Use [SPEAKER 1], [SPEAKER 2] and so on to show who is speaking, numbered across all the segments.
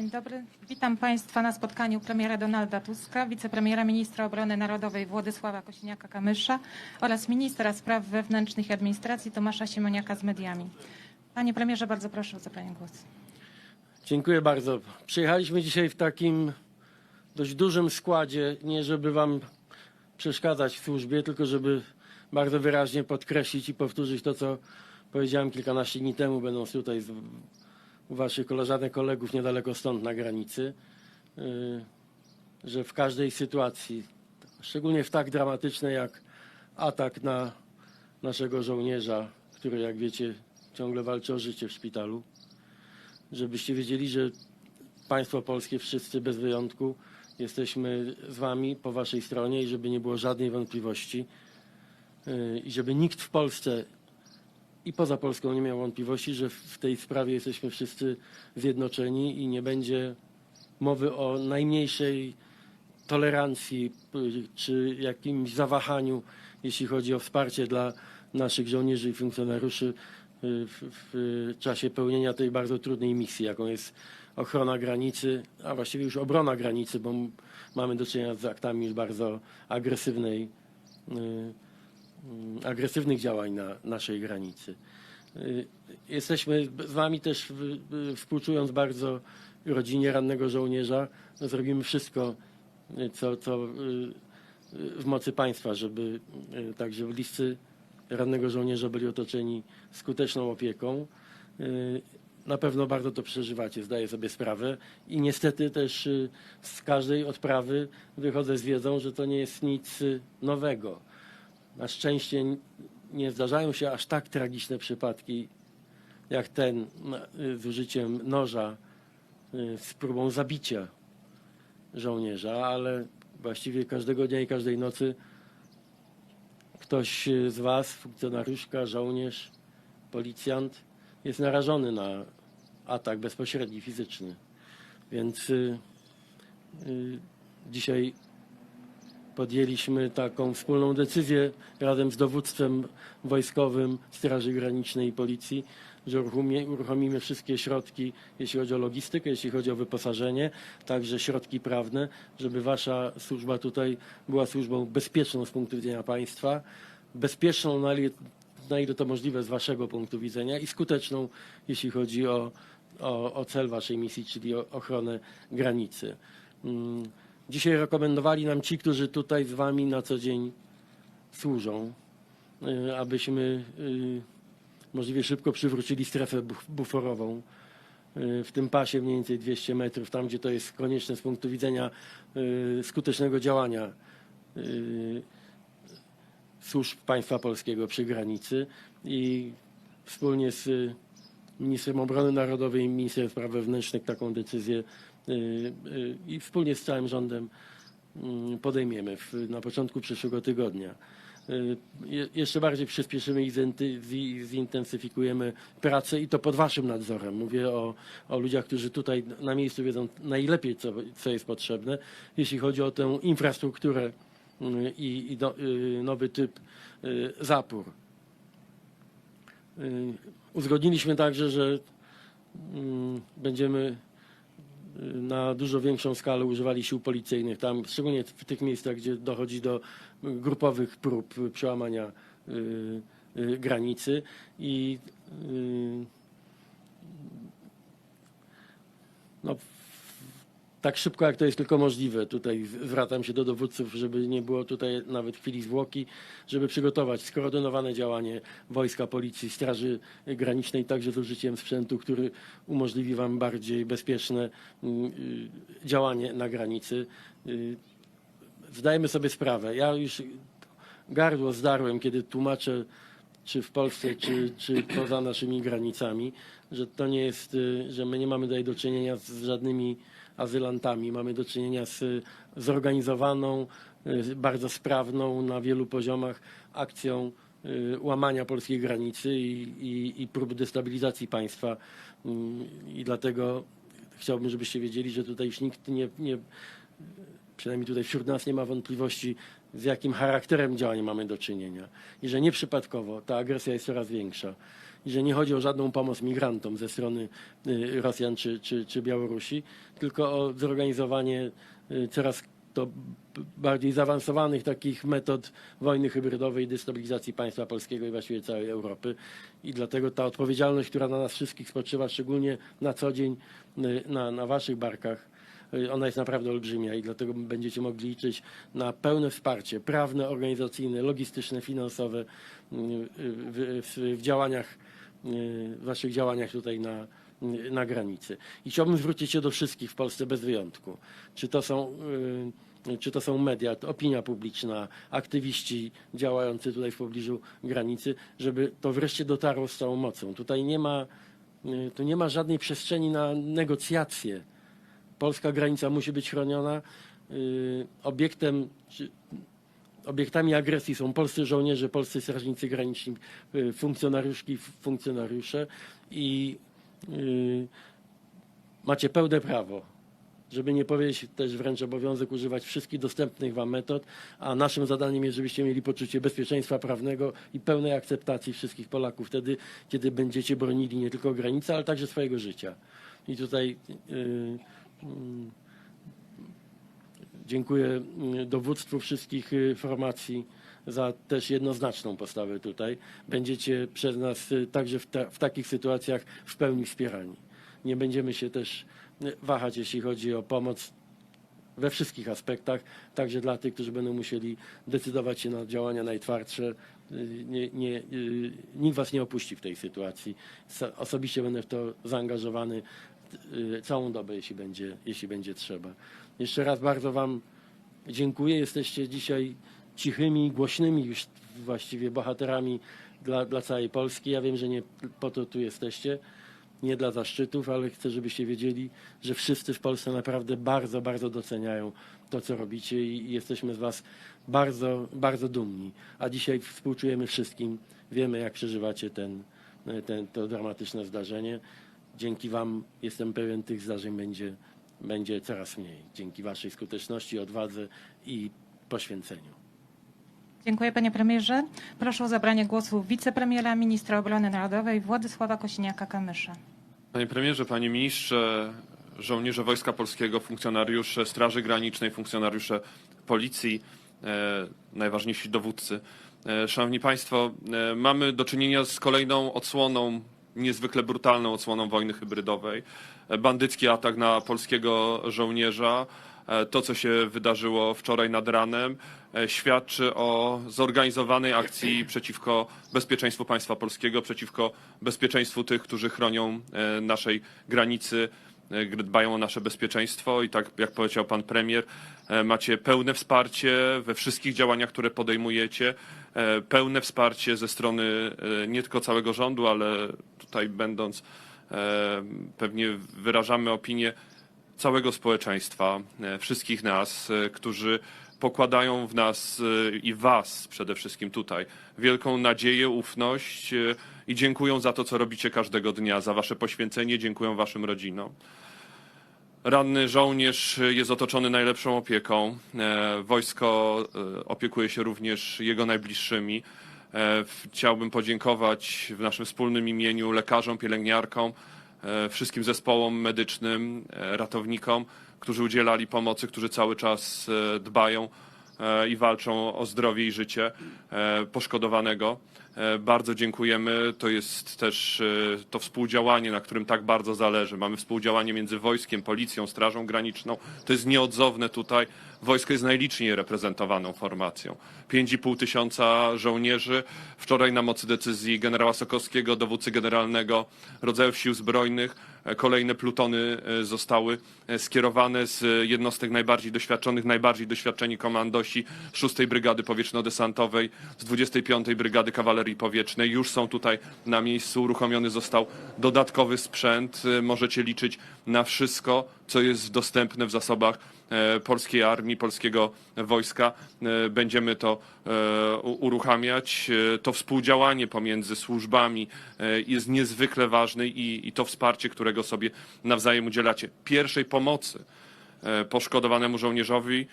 [SPEAKER 1] Dzień dobry. Witam Państwa na spotkaniu premiera Donalda Tuska, wicepremiera ministra obrony narodowej Władysława Kosiniaka-Kamysza oraz ministra spraw wewnętrznych i administracji Tomasza Siemoniaka z mediami. Panie premierze, bardzo proszę o zabranie głosu.
[SPEAKER 2] Dziękuję bardzo. Przyjechaliśmy dzisiaj w takim dość dużym składzie, nie żeby wam przeszkadzać w służbie, tylko żeby bardzo wyraźnie podkreślić i powtórzyć to, co powiedziałem kilkanaście dni temu, będąc tutaj z, u waszych koleżanek, kolegów niedaleko stąd na granicy, yy, że w każdej sytuacji, szczególnie w tak dramatycznej jak atak na naszego żołnierza, który jak wiecie ciągle walczy o życie w szpitalu, żebyście wiedzieli, że państwo polskie, wszyscy bez wyjątku, jesteśmy z wami po waszej stronie i żeby nie było żadnej wątpliwości yy, i żeby nikt w Polsce i poza Polską nie miał wątpliwości, że w tej sprawie jesteśmy wszyscy zjednoczeni i nie będzie mowy o najmniejszej tolerancji y, czy jakimś zawahaniu, jeśli chodzi o wsparcie dla naszych żołnierzy i funkcjonariuszy y, w, w czasie pełnienia tej bardzo trudnej misji, jaką jest ochrona granicy, a właściwie już obrona granicy, bo mamy do czynienia z aktami już bardzo agresywnej, y, agresywnych działań na naszej granicy. Y, Jesteśmy z wami też w- współczując bardzo rodzinie rannego żołnierza. Zrobimy wszystko, y, co, co y, y, w mocy państwa, żeby y, także bliscy rannego żołnierza byli otoczeni skuteczną opieką. Y, Na pewno bardzo to przeżywacie, zdaję sobie sprawę. I niestety też y, z każdej odprawy wychodzę z wiedzą, że to nie jest nic y, nowego. Na szczęście nie zdarzają się aż tak tragiczne przypadki jak ten y, z użyciem noża y, z próbą zabicia żołnierza, ale właściwie każdego dnia i każdej nocy ktoś y, z Was, funkcjonariuszka, żołnierz, policjant, jest narażony na atak bezpośredni, fizyczny. Więc y, y, dzisiaj podjęliśmy taką wspólną decyzję razem z dowództwem wojskowym Straży Granicznej i Policji, że uruchomimy wszystkie środki, jeśli chodzi o logistykę, jeśli chodzi o wyposażenie, także środki prawne, żeby wasza służba tutaj była służbą bezpieczną z punktu widzenia państwa, bezpieczną na ile, na ile to możliwe z waszego punktu widzenia i skuteczną, jeśli chodzi o, o, o cel waszej misji, czyli o ochronę granicy. Mm, Dzisiaj rekomendowali nam ci, którzy tutaj z wami na co dzień służą, y, abyśmy y, możliwie szybko przywrócili strefę buf- buforową y, w tym pasie mniej więcej 200 metrów, tam gdzie to jest konieczne z punktu widzenia skutecznego działania służb państwa polskiego przy granicy i wspólnie z ministrem obrony narodowej i ministrem spraw wewnętrznych taką decyzję i wspólnie z całym rządem mm, podejmiemy w, na początku przyszłego tygodnia. Y, je- Jeszcze bardziej przyspieszymy i zintensyfikujemy pracę i to pod waszym nadzorem. Mówię o, o ludziach, którzy tutaj na miejscu wiedzą najlepiej, co, co jest potrzebne, jeśli chodzi o tę infrastrukturę y, i, i do, y, nowy typ y, zapór. Y, Uzgodniliśmy także, że mm, będziemy y, na dużo większą skalę używali sił policyjnych, tam szczególnie w tych miejscach, gdzie dochodzi do grupowych prób przełamania y, y, granicy. I y, no, tak szybko, jak to jest tylko możliwe. Tutaj zwracam się do dowódców, żeby nie było tutaj nawet chwili zwłoki, żeby przygotować skoordynowane działanie wojska, policji, straży granicznej, także z użyciem sprzętu, który umożliwi Wam bardziej bezpieczne mm, y, działanie na granicy. Y, Zdajemy sobie sprawę. Ja już gardło zdarłem, kiedy tłumaczę, czy w Polsce, czy, czy poza naszymi granicami, że to nie jest, y, że my nie mamy tutaj do czynienia z żadnymi azylantami. Mamy do czynienia z zorganizowaną, y, bardzo sprawną na wielu poziomach akcją y, łamania polskiej granicy i, i, i prób destabilizacji państwa. Mm, I dlatego chciałbym, żebyście wiedzieli, że tutaj już nikt nie, nie przynajmniej tutaj wśród nas nie ma wątpliwości, z jakim charakterem działań mamy do czynienia. I że nieprzypadkowo ta agresja jest coraz większa. Że nie chodzi o żadną pomoc migrantom ze strony y, Rosjan czy, czy, czy Białorusi, tylko o zorganizowanie y, coraz to bardziej zaawansowanych takich metod wojny hybrydowej, destabilizacji państwa polskiego i właściwie całej Europy. I dlatego ta odpowiedzialność, która na nas wszystkich spoczywa, szczególnie na co dzień y, na, na waszych barkach, ona jest naprawdę olbrzymia i dlatego będziecie mogli liczyć na pełne wsparcie prawne, organizacyjne, logistyczne, finansowe w, w, w działaniach, w waszych działaniach tutaj na, na granicy. I chciałbym zwrócić się do wszystkich w Polsce bez wyjątku. Czy to są, y, czy to są media, to opinia publiczna, aktywiści działający tutaj w pobliżu granicy, żeby to wreszcie dotarło z całą mocą. Tutaj nie ma, y, tu nie ma żadnej przestrzeni na negocjacje. Polska granica musi być chroniona. Y, Obiektem, obiektami agresji są polscy żołnierze, polscy strażnicy graniczni, y, funkcjonariuszki, funkcjonariusze i y, macie pełne prawo, żeby nie powiedzieć też wręcz obowiązek używać wszystkich dostępnych wam metod, a naszym zadaniem jest, żebyście mieli poczucie bezpieczeństwa prawnego i pełnej akceptacji wszystkich Polaków wtedy, kiedy będziecie bronili nie tylko granicy, ale także swojego życia. I tutaj y, y, Dziękuję y, dowództwu wszystkich y, formacji za też jednoznaczną postawę tutaj. Będziecie przez nas y, także w, ta, w takich sytuacjach w pełni wspierani. Nie będziemy się też y, wahać, jeśli chodzi o pomoc we wszystkich aspektach, także dla tych, którzy będą musieli decydować się na działania najtwardsze. Nie, nie, nikt was nie opuści w tej sytuacji. Osobiście będę w to zaangażowany całą dobę, jeśli będzie, jeśli będzie trzeba. Jeszcze raz bardzo Wam dziękuję. Jesteście dzisiaj cichymi, głośnymi już właściwie bohaterami dla, dla całej Polski. Ja wiem, że nie po to tu jesteście, nie dla zaszczytów, ale chcę, żebyście wiedzieli, że wszyscy w Polsce naprawdę bardzo, bardzo doceniają to, co robicie i jesteśmy z Was bardzo, bardzo dumni. A dzisiaj współczujemy wszystkim. Wiemy, jak przeżywacie ten, ten, to dramatyczne zdarzenie. Dzięki Wam jestem pewien, tych zdarzeń będzie, będzie coraz mniej. Dzięki Waszej skuteczności, odwadze i poświęceniu.
[SPEAKER 1] Dziękuję panie premierze. Proszę o zabranie głosu wicepremiera, ministra obrony narodowej Władysława Kosiniaka-Kamysza.
[SPEAKER 3] Panie premierze, panie ministrze, żołnierze Wojska Polskiego, funkcjonariusze Straży Granicznej, funkcjonariusze Policji, e, najważniejsi dowódcy. E, szanowni Państwo, e, mamy do czynienia z kolejną odsłoną, niezwykle brutalną odsłoną wojny hybrydowej. E, bandycki atak na polskiego żołnierza. E, To, co się wydarzyło wczoraj nad ranem, e, świadczy o zorganizowanej akcji przeciwko bezpieczeństwu państwa polskiego, przeciwko bezpieczeństwu tych, którzy chronią naszej granicy, dbają o nasze bezpieczeństwo. I tak jak powiedział pan premier, macie pełne wsparcie we wszystkich działaniach, które podejmujecie, e, pełne wsparcie ze strony e, nie tylko całego rządu, ale tutaj będąc e, pewnie wyrażamy opinię całego społeczeństwa, e, wszystkich nas, e, którzy pokładają w nas e, i was przede wszystkim tutaj wielką nadzieję, ufność e, i dziękują za to, co robicie każdego dnia, za wasze poświęcenie, dziękują waszym rodzinom. Ranny żołnierz jest otoczony najlepszą opieką. E, Wojsko e, opiekuje się również jego najbliższymi. E, Chciałbym podziękować w naszym wspólnym imieniu lekarzom, pielęgniarkom, wszystkim zespołom medycznym, ratownikom, którzy udzielali pomocy, którzy cały czas dbają i walczą o zdrowie i życie e, poszkodowanego. E, Bardzo dziękujemy. To jest też e, to współdziałanie, na którym tak bardzo zależy. Mamy współdziałanie między wojskiem, policją, strażą graniczną. To jest nieodzowne tutaj. Wojsko jest najliczniej reprezentowaną formacją. 5,5 tysiąca żołnierzy. Wczoraj na mocy decyzji generała Sokowskiego, dowódcy generalnego rodzajów sił zbrojnych, e, kolejne plutony e, zostały e, skierowane z jednostek najbardziej doświadczonych, najbardziej doświadczeni komandosi 6 Brygady Powietrzno-Desantowej, z 25 Brygady Kawalerii Powietrznej. Już są tutaj na miejscu. Uruchomiony został dodatkowy sprzęt. Możecie liczyć na wszystko, co jest dostępne w zasobach polskiej armii, polskiego wojska. Będziemy to uruchamiać. E, To współdziałanie pomiędzy służbami e, jest niezwykle ważne i, to wsparcie, którego sobie nawzajem udzielacie. Pierwszej pomocy e, poszkodowanemu żołnierzowi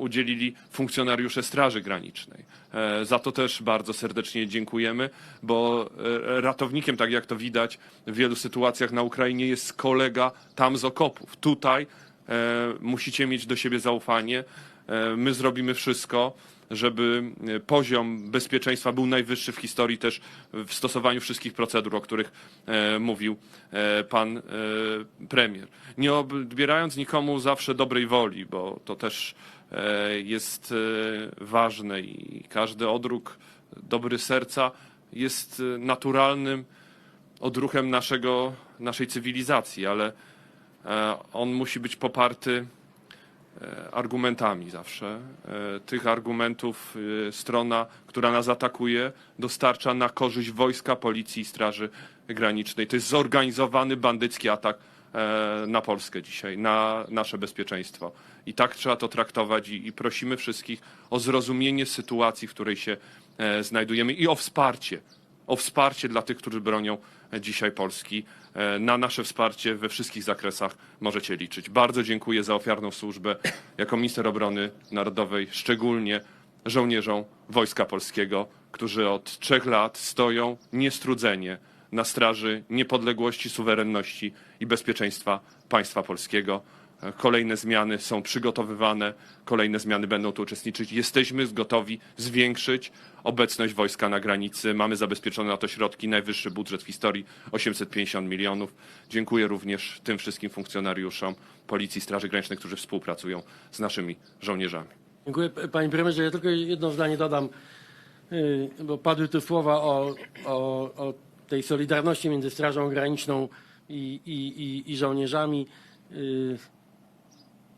[SPEAKER 3] udzielili funkcjonariusze Straży Granicznej. E, Za to też bardzo serdecznie dziękujemy, bo e, ratownikiem, tak jak to widać w wielu sytuacjach na Ukrainie, jest kolega tam z okopów. Tutaj e, musicie mieć do siebie zaufanie. E, My zrobimy wszystko, żeby e, poziom bezpieczeństwa był najwyższy w historii też w stosowaniu wszystkich procedur, o których e, mówił e, pan premier. Nie odbierając nikomu zawsze dobrej woli, bo to też jest ważne i każdy odruch dobry serca jest naturalnym odruchem naszego, naszej cywilizacji, ale on musi być poparty argumentami zawsze. E, Tych argumentów e, strona, która nas atakuje, dostarcza na korzyść wojska, policji i straży granicznej. To jest zorganizowany bandycki atak e, na Polskę dzisiaj, na nasze bezpieczeństwo. I tak trzeba to traktować i, i prosimy wszystkich o zrozumienie sytuacji, w której się e, znajdujemy i o wsparcie o wsparcie dla tych, którzy bronią e, dzisiaj Polski. E, Na nasze wsparcie we wszystkich zakresach możecie liczyć. Bardzo dziękuję za ofiarną służbę jako minister obrony narodowej, szczególnie żołnierzom Wojska Polskiego, którzy od trzech lat stoją niestrudzenie na straży niepodległości, suwerenności i bezpieczeństwa państwa polskiego. Kolejne zmiany są przygotowywane, kolejne zmiany będą tu uczestniczyć. Jesteśmy gotowi zwiększyć obecność wojska na granicy. Mamy zabezpieczone na to środki, najwyższy budżet w historii 850 milionów. Dziękuję również tym wszystkim funkcjonariuszom Policji, Straży Granicznej, którzy współpracują z naszymi żołnierzami.
[SPEAKER 2] Dziękuję panie premierze. Ja tylko jedno zdanie dodam, yy, bo padły tu słowa o, o, o tej solidarności między Strażą Graniczną i, i, i, i żołnierzami.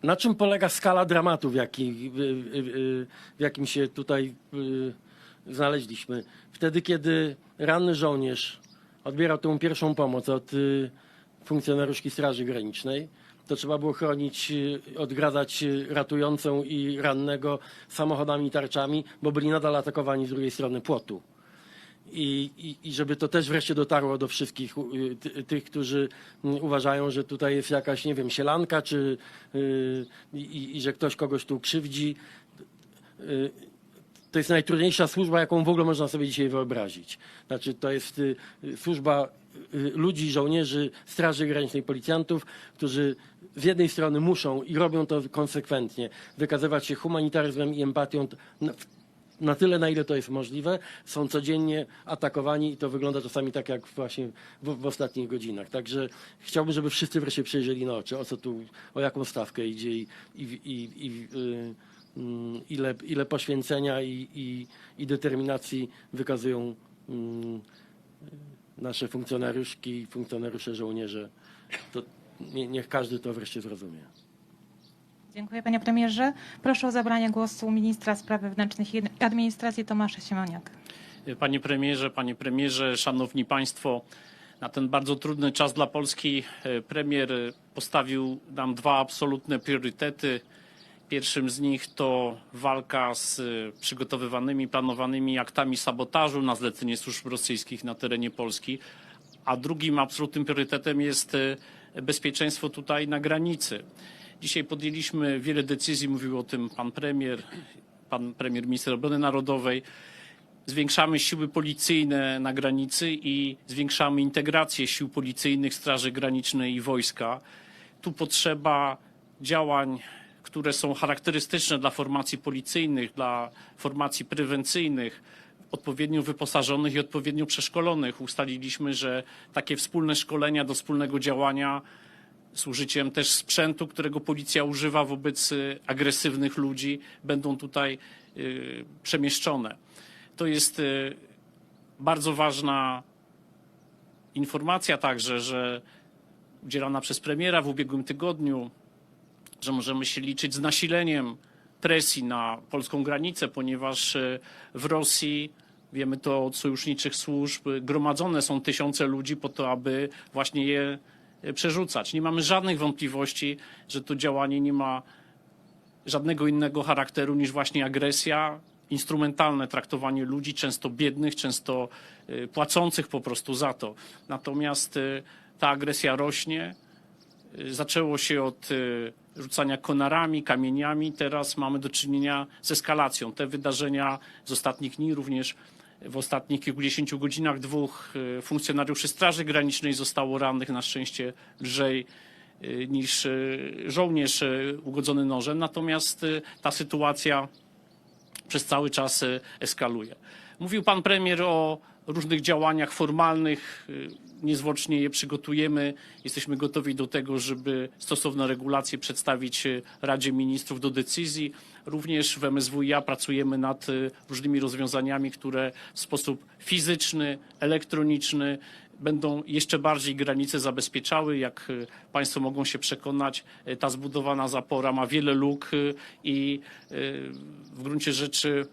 [SPEAKER 2] Na czym polega skala dramatu, w, jaki, w, jakim się tutaj yy, znaleźliśmy? Wtedy, kiedy ranny żołnierz odbierał tę pierwszą pomoc od yy, funkcjonariuszki Straży Granicznej, to trzeba było chronić, y, odgradzać y, ratującą i rannego samochodami i tarczami, bo byli nadal atakowani z drugiej strony płotu. I, i, I żeby to też wreszcie dotarło do wszystkich y, ty, tych, którzy mm, uważają, że tutaj jest jakaś, nie wiem, sielanka, czy y, i, i że ktoś kogoś tu krzywdzi. Y, to jest najtrudniejsza służba, jaką w ogóle można sobie dzisiaj wyobrazić. Znaczy, to jest y, służba y, ludzi, żołnierzy, Straży Granicznej, policjantów, którzy z jednej strony muszą i robią to konsekwentnie, wykazywać się humanitaryzmem i empatią na, tyle, na ile to jest możliwe, są codziennie atakowani i to wygląda czasami tak, jak właśnie w, w ostatnich godzinach. Także chciałbym, żeby wszyscy wreszcie przejrzeli na oczy, o co tu, o jaką stawkę idzie i, i, i, i y, mm, ile, ile poświęcenia i, i, i determinacji wykazują mm, nasze funkcjonariuszki i funkcjonariusze, żołnierze. To nie, niech każdy to wreszcie zrozumie.
[SPEAKER 1] Dziękuję panie premierze. Proszę o zabranie głosu ministra spraw wewnętrznych i administracji Tomasza Siemoniaka.
[SPEAKER 4] Panie premierze, panie premierze, szanowni państwo, na ten bardzo trudny czas dla Polski e, premier postawił nam dwa absolutne priorytety. Pierwszym z nich to walka z e, przygotowywanymi, planowanymi aktami sabotażu na zlecenie służb rosyjskich na terenie Polski, a drugim absolutnym priorytetem jest e, bezpieczeństwo tutaj na granicy. Dzisiaj podjęliśmy wiele decyzji, mówił o tym pan premier, pan premier minister obrony narodowej zwiększamy siły policyjne na granicy i zwiększamy integrację sił policyjnych, Straży Granicznej i wojska. Tu potrzeba działań, które są charakterystyczne dla formacji policyjnych, dla formacji prewencyjnych, odpowiednio wyposażonych i odpowiednio przeszkolonych. Ustaliliśmy, że takie wspólne szkolenia do wspólnego działania z użyciem też sprzętu, którego policja używa wobec y, agresywnych ludzi, będą tutaj y, przemieszczone. To jest y, bardzo ważna informacja także, że udzielana przez premiera w ubiegłym tygodniu, że możemy się liczyć z nasileniem presji na polską granicę, ponieważ w Rosji wiemy to od sojuszniczych służb, gromadzone są tysiące ludzi po to, aby właśnie je przerzucać. Nie mamy żadnych wątpliwości, że to działanie nie ma żadnego innego charakteru niż właśnie agresja, instrumentalne traktowanie ludzi, często biednych, często y, płacących po prostu za to. Natomiast y, ta agresja rośnie. Zaczęło się od rzucania konarami, kamieniami. Teraz mamy do czynienia z eskalacją. Te wydarzenia z ostatnich dni, również w ostatnich kilkudziesięciu godzinach dwóch e, funkcjonariuszy Straży Granicznej zostało rannych, na szczęście lżej e, niż e, żołnierz ugodzony nożem. Natomiast ta sytuacja przez cały czas eskaluje. Mówił pan premier o różnych działaniach formalnych. Niezwłocznie je przygotujemy. Jesteśmy gotowi do tego, żeby stosowne regulacje przedstawić e, Radzie Ministrów do decyzji. Również w MSWiA pracujemy nad e, różnymi rozwiązaniami, które w sposób fizyczny, elektroniczny będą jeszcze bardziej granice zabezpieczały. Jak e, Państwo mogą się przekonać, ta zbudowana zapora ma wiele luk i w gruncie rzeczy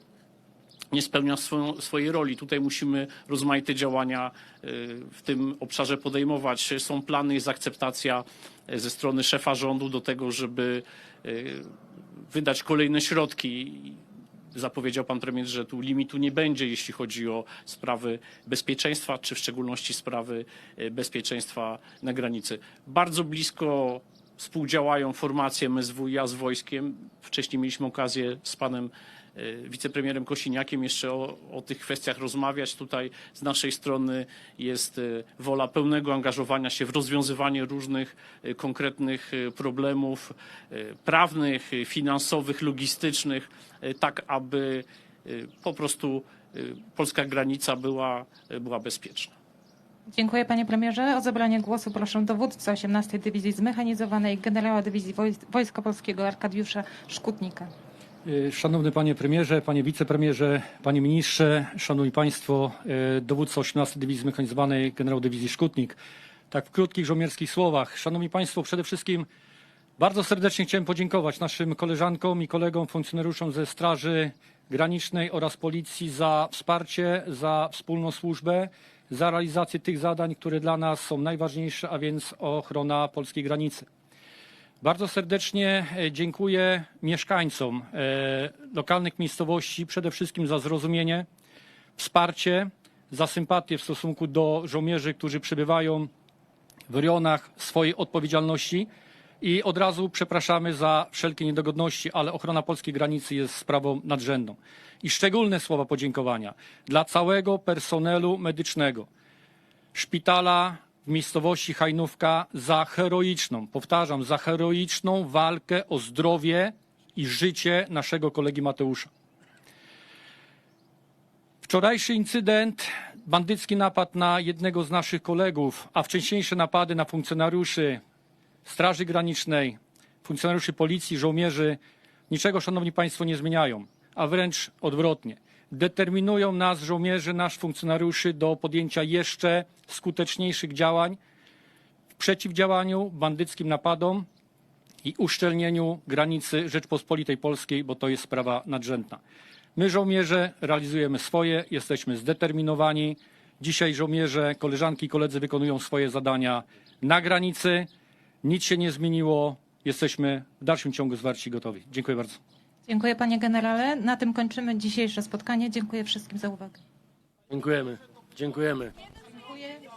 [SPEAKER 4] nie spełnia swojej roli. Tutaj musimy rozmaite działania e, w tym obszarze podejmować. Są plany, jest akceptacja e, ze strony szefa rządu do tego, żeby e, wydać kolejne środki. Zapowiedział pan premier, że tu limitu nie będzie, jeśli chodzi o sprawy bezpieczeństwa, czy w szczególności sprawy bezpieczeństwa na granicy. Bardzo blisko współdziałają formacje MSWiA z wojskiem. Wcześniej mieliśmy okazję z panem e, wicepremierem Kosiniakiem jeszcze o, o tych kwestiach rozmawiać. Tutaj z naszej strony jest e, wola pełnego angażowania się w rozwiązywanie różnych e, konkretnych problemów prawnych, finansowych, logistycznych, tak aby po prostu polska granica była, była bezpieczna.
[SPEAKER 1] Dziękuję panie premierze. O zabranie głosu proszę dowódcę 18 Dywizji Zmechanizowanej generała Dywizji Wojsk- Wojska Polskiego Arkadiusza Szkutnika.
[SPEAKER 5] Y, Szanowny panie premierze, panie wicepremierze, panie ministrze, szanowni państwo, y, dowódca 18 Dywizji Zmechanizowanej, generał dywizji Szkutnik. Tak w krótkich żołnierskich słowach. Szanowni państwo, przede wszystkim bardzo serdecznie chciałem podziękować naszym koleżankom i kolegom, funkcjonariuszom ze Straży Granicznej oraz Policji za wsparcie, za wspólną służbę, za realizację tych zadań, które dla nas są najważniejsze, a więc ochrona polskiej granicy. Bardzo serdecznie e, dziękuję mieszkańcom e, lokalnych miejscowości przede wszystkim za zrozumienie, wsparcie, za sympatię w stosunku do żołnierzy, którzy przebywają w rejonach swojej odpowiedzialności i od razu przepraszamy za wszelkie niedogodności, ale ochrona polskiej granicy jest sprawą nadrzędną. I szczególne słowa podziękowania dla całego personelu medycznego szpitala w miejscowości Hajnówka za heroiczną, powtarzam, za heroiczną walkę o zdrowie i życie naszego kolegi Mateusza. Wczorajszy incydent, bandycki napad na jednego z naszych kolegów, a wcześniejsze napady na funkcjonariuszy Straży Granicznej, funkcjonariuszy policji, żołnierzy, niczego, szanowni państwo, nie zmieniają, a wręcz odwrotnie. Determinują nas, żołnierzy, nasz funkcjonariuszy do podjęcia jeszcze skuteczniejszych działań w przeciwdziałaniu bandyckim napadom i uszczelnieniu granicy Rzeczpospolitej Polskiej, bo to jest sprawa nadrzędna. My, żołnierze, realizujemy swoje, jesteśmy zdeterminowani. Dzisiaj żołnierze, koleżanki i koledzy wykonują swoje zadania na granicy. Nic się nie zmieniło. Jesteśmy w dalszym ciągu zwarci i gotowi. Dziękuję bardzo.
[SPEAKER 1] Dziękuję panie generale. Na tym kończymy dzisiejsze spotkanie. Dziękuję wszystkim za uwagę.
[SPEAKER 2] Dziękujemy. Dziękujemy.
[SPEAKER 1] Dziękuję.